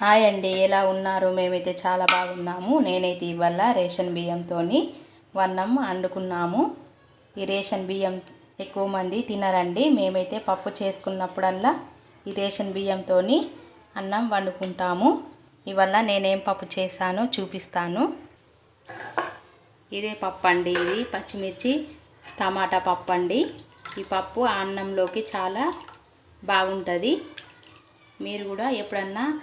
Hi అండి ఎలా ఉన్నారు? మేమైతే చాలా బాగున్నాము. నేనైతే ఇవాళ రేషన్ బియ్యంతో వన్నం వండుకున్నాము. ఈ రేషన్ బియ్యం ఎక్కువ మంది తినరండి. మేమైతే పప్పు చేసుకున్నప్పుడల్లా ఈ రేషన్ బియ్యంతో అన్నం వండుకుంటాము. ఇవల్ల నేనేం పప్పు చేశానో చూపిస్తాను. ఇదే పప్పు అండి ఇది. పచ్చిమిర్చి టమాటా పప్పు అండి ఈ పప్పు అన్నంలోకి చాలా బాగుంటుంది. మీరు కూడా ఎప్పుడన్నా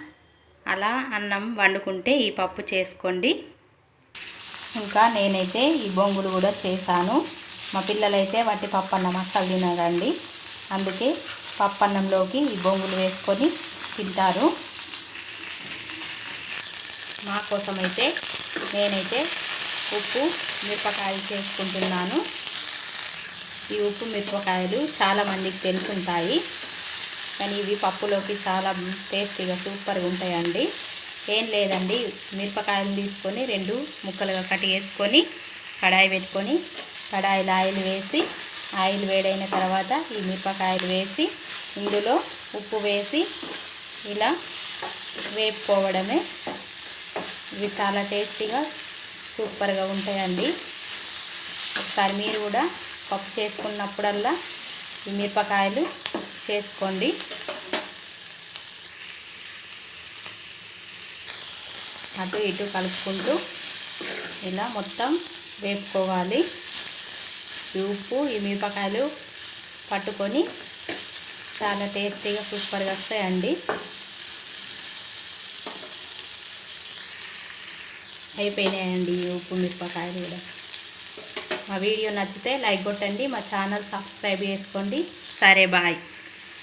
అలా అన్నం వండుకుంటే ఈ పప్పు చేసుకోండి. ఇంకా నేనైతే ఈ బొంగులు కూడా చేశాను. మా పిల్లలైతే వాటి పప్పు అన్నం అస్సలు తినరండి. అందుకే పప్పన్నంలోకి ఈ బొంగులు వేసుకొని తింటారు. మా అయితే నేనైతే ఉప్పు మిరపకాయలు చేసుకుంటున్నాను. ఈ ఉప్పు మిరపకాయలు చాలామందికి తెలుసుంటాయి. కానీ ఇవి పప్పులోకి చాలా టేస్టీగా సూపర్గా ఉంటాయండి. ఏం లేదండి. మిరపకాయలు తీసుకొని రెండు ముక్కలుగా కట్ చేసుకొని కడాయి పెట్టుకొని కడాయిలో ఆయిల్ వేసి ఆయిల్ వేడైన తర్వాత ఈ మిరపకాయలు వేసి ఇందులో ఉప్పు వేసి ఇలా వేపుకోవడమే. ఇవి చాలా టేస్టీగా సూపర్గా ఉంటాయండి. ఒకసారి మీరు కూడా పప్పు చేసుకున్నప్పుడల్లా ఈ మిరపకాయలు చేసుకోండి. అటు ఇటు కలుపుకుంటూ ఇలా మొత్తం వేపుకోవాలి. ఈ ఉప్పు ఈ మిరపకాయలు పట్టుకొని చాలా టేస్టీగా సూపర్గా వస్తాయండి. అయిపోయినాయండి ఈ ఉప్పు మిరపకాయలు కూడా. మా వీడియో నచ్చితే లైక్ కొట్టండి మా ఛానల్ సబ్స్క్రైబ్ చేసుకోండి. సరే బాయ్.